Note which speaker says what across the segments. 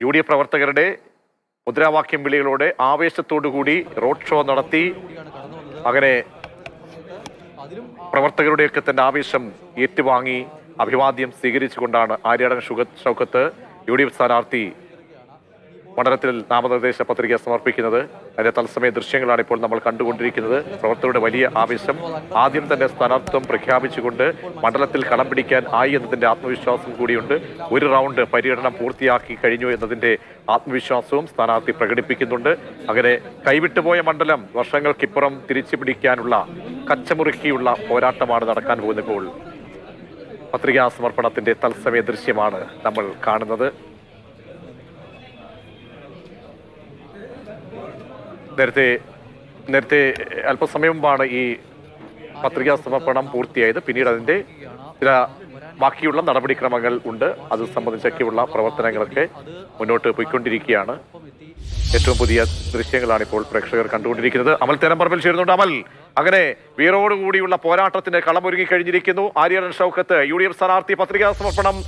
Speaker 1: U D F പ്രവർത്തകരുടെ മുദ്രാവാക്യം വിളികളോടെ ആവേശത്തോടുകൂടി road show നടത്തി. അങ്ങനെ പ്രവർത്തകരുടെയൊക്കെ തന്റെ ആവേശം ഏറ്റുവാങ്ങി അഭിവാദ്യം സ്വീകരിച്ചുകൊണ്ടാണ് Aryadan Shoukath U D F സ്ഥാനാർത്ഥി മണ്ഡലത്തിൽ നാമനിർദ്ദേശ പത്രിക സമർപ്പിക്കുന്നത്. അതിന്റെ തത്സമയ ദൃശ്യങ്ങളാണ് ഇപ്പോൾ നമ്മൾ കണ്ടുകൊണ്ടിരിക്കുന്നത്. പ്രവർത്തകരുടെ വലിയ ആവേശം ആദ്യം തന്നെ സ്ഥാനാർത്ഥിത്വം പ്രഖ്യാപിച്ചുകൊണ്ട് മണ്ഡലത്തിൽ കളം പിടിക്കാൻ ആയി എന്നതിന്റെ ആത്മവിശ്വാസം കൂടിയുണ്ട്. ഒരു റൗണ്ട് പര്യടനം പൂർത്തിയാക്കി കഴിഞ്ഞു എന്നതിന്റെ ആത്മവിശ്വാസവും സ്ഥാനാർത്ഥി പ്രകടിപ്പിക്കുന്നുണ്ട്. അങ്ങനെ കൈവിട്ടുപോയ മണ്ഡലം വർഷങ്ങൾക്കിപ്പുറം തിരിച്ചു പിടിക്കാനുള്ള കച്ചമുറുക്കിയുള്ള പോരാട്ടമാണ് നടക്കാൻ പോകുന്നപ്പോൾ പത്രികാ സമർപ്പണത്തിന്റെ തത്സമയ ദൃശ്യമാണ് നമ്മൾ കാണുന്നത്. നേരത്തെ നേരത്തെ അല്പസമയം മുമ്പാണ് ഈ പത്രികാ സമർപ്പണം പൂർത്തിയായത്. പിന്നീട് അതിന്റെ ചില ബാക്കിയുള്ള നടപടിക്രമങ്ങൾ ഉണ്ട്. അത് സംബന്ധിച്ചൊക്കെയുള്ള പ്രവർത്തനങ്ങളൊക്കെ മുന്നോട്ട് പോയിക്കൊണ്ടിരിക്കുകയാണ്. ഏറ്റവും പുതിയ ദൃശ്യങ്ങളാണ് ഇപ്പോൾ പ്രേക്ഷകർ കണ്ടുകൊണ്ടിരിക്കുന്നത്. അമൽ തേനമ്പറമ്പിൽ ചേരുന്നുണ്ട് അമൽ. അങ്ങനെ വീറോടുകൂടിയുള്ള പോരാട്ടത്തിന് കളമൊരുങ്ങി കഴിഞ്ഞിരിക്കുന്നു. Aryan Shoukath U D F സ്ഥാനാർത്ഥി പത്രികാ സമർപ്പണം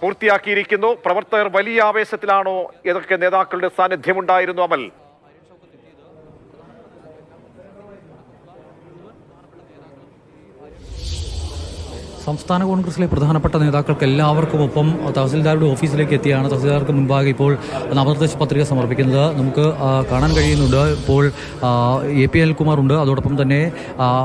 Speaker 1: പൂർത്തിയാക്കിയിരിക്കുന്നു. പ്രവർത്തകർ വലിയ ആവേശത്തിലാണോ? ഏതൊക്കെ നേതാക്കളുടെ സാന്നിധ്യമുണ്ടായിരുന്നു അമൽ?
Speaker 2: സംസ്ഥാന കോൺഗ്രസിലെ പ്രധാനപ്പെട്ട നേതാക്കൾക്ക് എല്ലാവർക്കും ഒപ്പം തഹസിൽദാരുടെ ഓഫീസിലേക്ക് എത്തിയാണ്. തഹസിൽദാർക്ക് മുൻപാകെ ഇപ്പോൾ നാമനിർദ്ദേശ പത്രിക സമർപ്പിക്കുന്നത്. നമുക്ക് കാണാൻ കഴിയുന്നുണ്ട്. ഇപ്പോൾ എ പി അനിൽകുമാർ ഉണ്ട്. അതോടൊപ്പം തന്നെ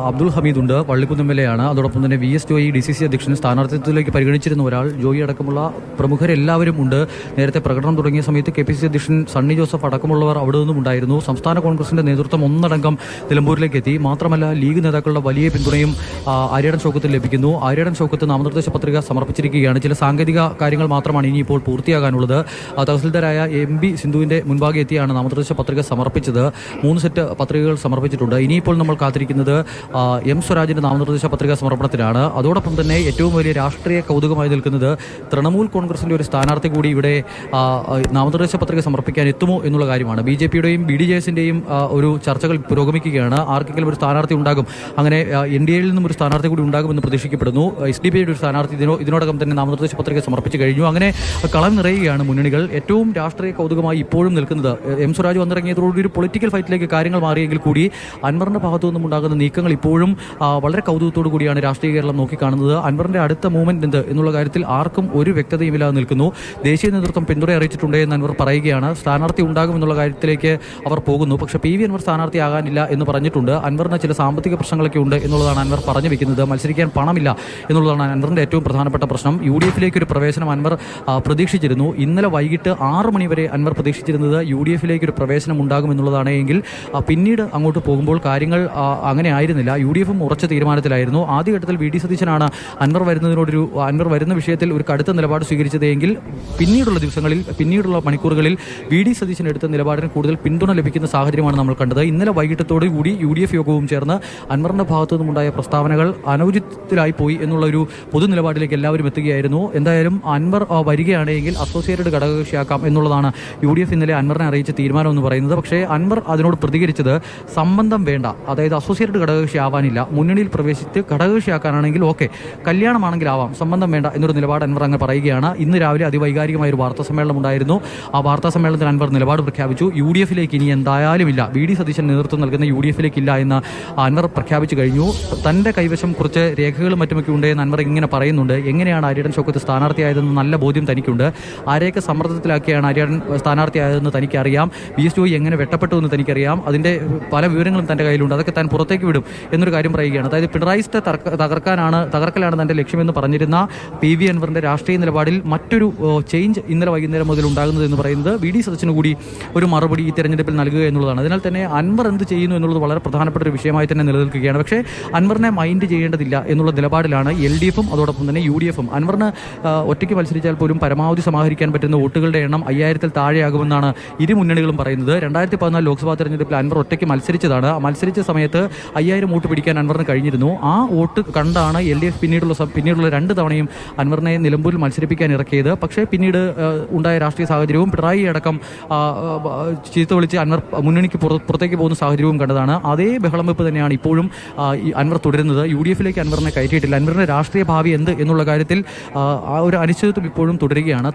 Speaker 2: അബ്ദുൾ ഹമീദ് ഉണ്ട്. പള്ളിക്കുന്ന് എം എൽ എ ആണ് അതോടൊപ്പം തന്നെ V S Joy D C C അധ്യക്ഷൻ സ്ഥാനാർത്ഥിത്വത്തിലേക്ക് പരിഗണിച്ചിരുന്ന ഒരാൾ. ജോയി അടക്കമുള്ള പ്രമുഖരെല്ലാവരും ഉണ്ട്. നേരത്തെ പ്രകടനം തുടങ്ങിയ സമയത്ത് കെ പി സി അധ്യക്ഷൻ സണ്ണി ജോസഫ് അടക്കമുള്ളവർ അവിടെ നിന്നും ഉണ്ടായിരുന്നു. സംസ്ഥാന കോൺഗ്രസിന്റെ നേതൃത്വം ഒന്നടങ്കം നിലമ്പൂരിലേക്ക് എത്തി. മാത്രമല്ല ലീഗ് നേതാക്കളുടെ വലിയ പിന്തുണയും ആര്യടൻ ചോക്കത്തിൽ ലഭിക്കുന്നു. ആര്യാടൻ ഷൗക്കത്ത് നാമനിർദ്ദേശ പത്രിക സമർപ്പിച്ചിരിക്കുകയാണ്. ചില സാങ്കേതിക കാര്യങ്ങൾ മാത്രമാണ് ഇനിയിപ്പോൾ പൂർത്തിയാകാനുള്ളത്. തഹസിൽദാരായ എം ബി സിന്ധുവിന്റെ മുൻപാകെ എത്തിയാണ് നാമനിർദ്ദേശ പത്രിക സമർപ്പിച്ചത്. മൂന്ന് സെറ്റ് പത്രികകൾ സമർപ്പിച്ചിട്ടുണ്ട്. ഇനിയിപ്പോൾ നമ്മൾ കാത്തിരിക്കുന്നത് എം സ്വരാജിന്റെ നാമനിർദ്ദേശ പത്രിക സമർപ്പണത്തിലാണ്. അതോടൊപ്പം തന്നെ ഏറ്റവും വലിയ രാഷ്ട്രീയ കൗതുകമായി നിൽക്കുന്നത് തൃണമൂൽ കോൺഗ്രസിന്റെ ഒരു സ്ഥാനാർത്ഥി കൂടി ഇവിടെ നാമനിർദ്ദേശ പത്രിക സമർപ്പിക്കാൻ എത്തുമോ എന്നുള്ള കാര്യമാണ്. ബി ജെ പിയുടെയും ബി ഡി ജെ എസിന്റെയും ഒരു ചർച്ചകൾ പുരോഗമിക്കുകയാണ്. ആർക്കെങ്കിലും ഒരു സ്ഥാനാർത്ഥി ഉണ്ടാകും. അങ്ങനെ എൻ ഡി എയിൽ നിന്നും ഒരു സ്ഥാനാർത്ഥി കൂടി ഉണ്ടാകുമെന്ന് പ്രതീക്ഷിക്കപ്പെടുന്നു. എസ് ഡി പി ഐയുടെ ഒരു സ്ഥാനാർത്ഥി ഇതിനോ ഇതിനോടകം തന്നെ നാമനിർദ്ദേശ പത്രിക സമർപ്പിച്ചു കഴിഞ്ഞു. അങ്ങനെ കളം നിറയുകയാണ് മുന്നണികൾ. ഏറ്റവും രാഷ്ട്രീയ കൗതുകമായി ഇപ്പോഴും നിൽക്കുന്നത് എം സ്വരാജ് വന്നിറങ്ങിയതോടുകൂടി ഒരു പൊളിറ്റിക്കൽ ഫൈറ്റിലേക്ക് കാര്യങ്ങൾ മാറിയെങ്കിൽ കൂടി അൻവറിന്റെ ഭാഗത്തു നിന്നും ഉണ്ടാകുന്ന നീക്കങ്ങൾ ഇപ്പോഴും വളരെ കൗതുകത്തോടു കൂടിയാണ് രാഷ്ട്രീയ കേരളം നോക്കിക്കാണുന്നത്. അൻവറിന്റെ അടുത്ത മൂവ്മെന്റ് എന്ത് എന്നുള്ള കാര്യത്തിൽ ആർക്കും ഒരു വ്യക്തതയുമില്ലാതെ നിൽക്കുന്നു. ദേശീയ നേതൃത്വം പിന്തുണ അറിയിച്ചിട്ടുണ്ട് എന്ന് അൻവർ പറയുകയാണ്. സ്ഥാനാർത്ഥി ഉണ്ടാകും എന്നുള്ള കാര്യത്തിലേക്ക് അവർ പോകുന്നു. പക്ഷെ പി വി അൻവർ സ്ഥാനാർത്ഥിയാകാനില്ല എന്ന് പറഞ്ഞിട്ടുണ്ട്. അൻവറിന് ചില സാമ്പത്തിക പ്രശ്നങ്ങളൊക്കെ ഉണ്ട് എന്നുള്ളതാണ് അൻവർ പറഞ്ഞു വെക്കുന്നത്. മത്സരിക്കാൻ പണമില്ല എന്നുള്ളതാണ് അൻവറിന്റെ ഏറ്റവും പ്രധാനപ്പെട്ട പ്രശ്നം. യു ഡി എഫിലേക്ക് ഒരു പ്രവേശനം അൻവർ പ്രതീക്ഷിച്ചിരുന്നു. ഇന്നലെ വൈകിട്ട് ആറ് മണിവരെ അൻവർ പ്രതീക്ഷിച്ചിരുന്നത് യു ഡി എഫിലേക്ക് ഒരു പ്രവേശനം ഉണ്ടാകും എന്നുള്ളതാണ് എങ്കിൽ പിന്നീട് അങ്ങോട്ട് പോകുമ്പോൾ കാര്യങ്ങൾ അങ്ങനെ ആയിരുന്നില്ല. യു ഡി എഫും ഉറച്ച തീരുമാനത്തിലായിരുന്നു. ആദ്യഘട്ടത്തിൽ വി. ഡി. സതീശനാണ് അൻവർ വരുന്നതിനോടൊരു അൻവർ വരുന്ന വിഷയത്തിൽ ഒരു കടുത്ത നിലപാട് സ്വീകരിച്ചതെങ്കിൽ പിന്നീടുള്ള ദിവസങ്ങളിൽ പിന്നീടുള്ള മണിക്കൂറുകളിൽ വി. ഡി. സതീശൻ എടുത്ത നിലപാടിന് കൂടുതൽ പിന്തുണ ലഭിക്കുന്ന സാഹചര്യമാണ് നമ്മൾ കണ്ടത്. ഇന്നലെ വൈകിട്ടത്തോടു കൂടി യു. ഡി. എഫ് യോഗവും ചേർന്ന് അൻവറിന്റെ ഭാഗത്തു നിന്നുണ്ടായ പ്രസ്താവനകൾ അനൗചിത്യത്തിലായി പോയി എന്നുള്ള ഒരു പൊതു നിലപാടിലേക്ക് എല്ലാവരും എത്തുകയായിരുന്നു. എന്തായാലും അൻവർ വരികയാണെങ്കിൽ അസോസിയേറ്റഡ് ഘടകകക്ഷിയാക്കാം എന്നുള്ളതാണ് യു ഡി എഫ് ഇന്നലെ അൻവറിനെ അറിയിച്ച തീരുമാനം എന്ന് പറയുന്നത്. പക്ഷേ അൻവർ അതിനോട് പ്രതികരിച്ചത് സംബന്ധം വേണ്ട അതായത് അസോസിയേറ്റഡ് ഘടകകക്ഷി ആവാനില്ല. മുന്നണിയിൽ പ്രവേശിച്ച് ഘടകകക്ഷിയാക്കാനാണെങ്കിൽ ഓക്കെ കല്യാണമാണെങ്കിൽ ആവാം സംബന്ധം വേണ്ട എന്നൊരു നിലപാട് അൻവർ അങ്ങ് പറയുകയാണ്. ഇന്ന് രാവിലെ അതിവൈകാരികമായ ഒരു വാർത്താ സമ്മേളനം ഉണ്ടായിരുന്നു. ആ വാർത്താ സമ്മേളനത്തിൽ അൻവർ നിലപാട് പ്രഖ്യാപിച്ചു. യു ഡി എഫിലേക്ക് ഇനി എന്തായാലും ഇല്ല. വി ഡി സതീശൻ നേതൃത്വം നൽകുന്ന യു ഡി എഫിലേക്ക് ഇല്ല എന്ന് അൻവർ പ്രഖ്യാപിച്ചു കഴിഞ്ഞു. തന്റെ കൈവശം കുറച്ച് രേഖകളും മറ്റുമൊക്കെ ഉണ്ട് എന്ന് അൻവർ ഇങ്ങനെ പറയുന്നുണ്ട് എങ്ങനെയാണ് ആര്യടൻ ഷൗക്കത്ത് സ്ഥാനാർത്ഥിയായതെന്ന് നല്ല ബോധ്യം തനിക്കുണ്ട്. ആരെയൊക്കെ സമ്മർദ്ദത്തിലാക്കിയാണ് ആര്യടൻ സ്ഥാനാർത്ഥിയായതെന്ന് തനിക്കറിയാം. വി. എസ്. ജോയി എങ്ങനെ വെട്ടപ്പെട്ടു എന്ന് തനിക്കറിയാം. അതിന്റെ പല വിവരങ്ങളും തന്റെ കയ്യിലുണ്ട്. അതൊക്കെ താൻ പുറത്തേക്ക് വിടും എന്നൊരു കാര്യം പറയുകയാണ്. അതായത് പിണറായി തകർക്കാനാണ് തകർക്കലാണ് തന്റെ ലക്ഷ്യമെന്ന് പറഞ്ഞിരുന്ന പി. വി. അൻവറിന്റെ രാഷ്ട്രീയ നിലപാടിൽ മറ്റൊരു ചേഞ്ച് ഇന്നലെ വൈകുന്നേരം മുതൽ ഉണ്ടാകുന്നത് എന്ന് പറയുന്നത് വി. ഡി. സദസ്സിന് കൂടി ഒരു മറുപടി ഈ തെരഞ്ഞെടുപ്പിൽ നൽകുക എന്നുള്ളതാണ്. അതിനാൽ തന്നെ അൻവർ എന്ത് ചെയ്യുന്നു എന്നുള്ളത് വളരെ പ്രധാനപ്പെട്ട ഒരു വിഷയമായി തന്നെ നിലനിൽക്കുകയാണ്. പക്ഷേ അൻവറിനെ മൈൻഡ് ചെയ്യേണ്ടതില്ല എന്നുള്ള നിലപാടിലാണ് എൽ ഡി എഫും അതോടൊപ്പം തന്നെ യു ഡി എഫും. അൻവറിന് ഒറ്റയ്ക്ക് മത്സരിച്ചാൽ പോലും പരമാവധി സമാഹരിക്കാൻ പറ്റുന്ന വോട്ടുകളുടെ എണ്ണം അയ്യായിരത്തിൽ താഴെയാകുമെന്നാണ് ഇരു മുന്നണികളും പറയുന്നത്. രണ്ടായിരത്തി പതിനാല് ലോക്സഭാ തെരഞ്ഞെടുപ്പിൽ അൻവർ ഒറ്റയ്ക്ക് മത്സരിച്ചതാണ്. മത്സരിച്ച സമയത്ത് അയ്യായിരം വോട്ട് പിടിക്കാൻ അൻവറിന് കഴിഞ്ഞിരുന്നു. ആ വോട്ട് കണ്ടാണ് എൽ ഡി എഫ് പിന്നീടുള്ള പിന്നീടുള്ള രണ്ട് തവണയും അൻവറിനെ നിലമ്പൂരിൽ മത്സരിപ്പിക്കാൻ ഇറക്കിയത്. പക്ഷേ പിന്നീട് ഉണ്ടായ രാഷ്ട്രീയ സാഹചര്യവും പിണറായി അടക്കം ചീത്ത വിളിച്ച് അൻവർ മുന്നണിക്ക് പുറത്തേക്ക് പോകുന്ന സാഹചര്യവും കണ്ടതാണ്. അതേ ബഹളം വെപ്പ് തന്നെയാണ് ഇപ്പോഴും അൻവർ തുടരുന്നത്. യു ഡി എഫിലേക്ക് അൻവറിനെ കയറ്റിയിട്ടില്ല. അൻവറിന്റെ രാഷ്ട്രീയ ഭാവി എന്ത് എന്നുള്ള കാര്യത്തിൽ ഒരു അനിശ്ചിതത്വം ഇപ്പോഴും തുടരുകയാണ്.